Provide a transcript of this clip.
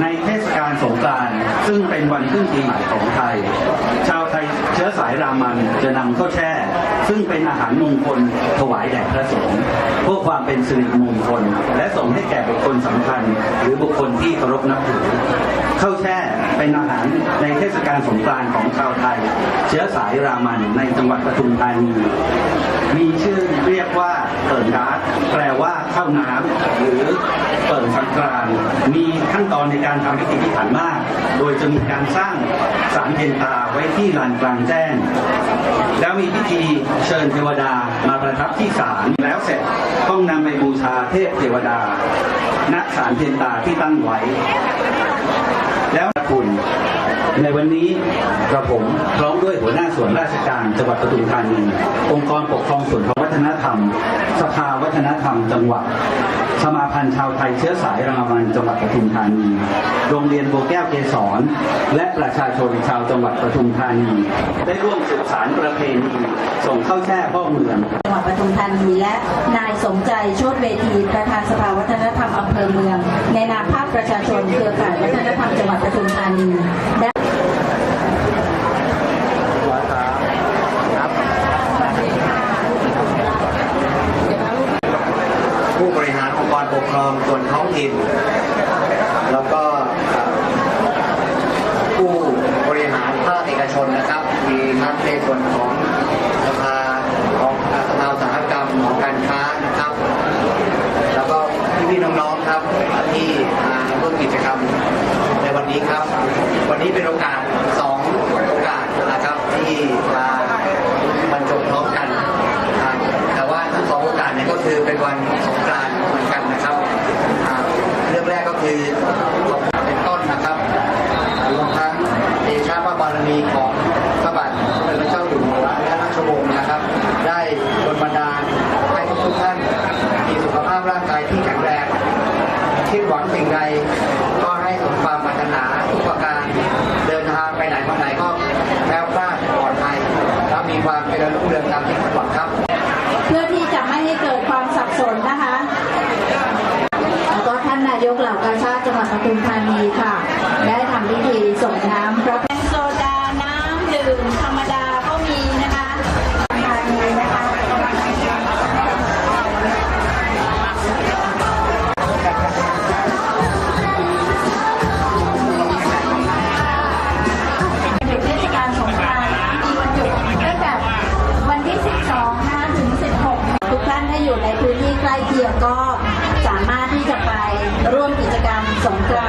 ในเทศกาลสงการซึ่งเป็นวันขึ้นปีใหม่ของไทย ชาวไทยเชื้อสายรามันจะนำข้าวแช่ ซึ่งเป็นอาหารมงคลถวายแด่พระสงฆ์เพื่อความเป็นสิริมงคล และส่งให้แก่บุคคลสำคัญ หรือบุคคลที่เคารพนับถือข้าวแช่เป็นอาหารในเทศกาลสงการของชาวไทย เชื้อสายรามันในจังหวัดปทุมธานีมีชื่อเรียกว่าเติร์นดาร์แปลว่าข้าวน้ำหรือ เปิ่นสังกรานมีขั้นตอนในการทำพิธีพิถันมาก โดยจะมีการสร้างสารเพนตาไว้ที่ลานกลางแจ้ง แล้วมีพิธีเชิญเทวดามาประทับที่ศาลแล้วเสร็จต้องนำไปบูชาเทพเทวดา ณศาลเพนตาที่ตั้งไว้ แล้วคุณในวันนี้กระผมพร้อมด้วยหัวหน้าส่วนราชการจังหวัดปทุมธานีองค์กรปกครองส่วนของวัฒนธรรม สภาวัฒนธรรมจังหวัด สมาพันธ์ชาวไทยเชื้อสายรามันจังหวัดปทุมธานี โรงเรียนโบแก้วเกษร และประชาชนชาวจังหวัดปทุมธานี ได้ร่วมสืบสารประเพณีส่งเข้าแช่พ่อเมืองจังหวัดปทุมธานีและนายสมใจชติเวทีประธานสภาวัฒนธรรมอำเภอเมือง ในนามภาคประชาชนเครือข่ายวัฒนธรรมจังหวัดปทุมธานีได้ ผู้บ ริหารปกครองส่วนท้องถิ่น แล้วก็ผู้บริหารภาคเอกชนนะครับ มีทั้งในส่วนของสภาของสภาอุตสาหกรรมของการค้านะครับ แล้วก็พี่ๆน้องๆครับที่มาร่วมกิจกรรมในวันนี้ครับ วันนี้เป็นโอกาสสองโอกาสนะครับที่มาบรรจบพร้อมกัน แต่ว่าทั้งสองโอกาสเนี่ยก็คือเป็นวันสงกรานต์เหมือนกัน junto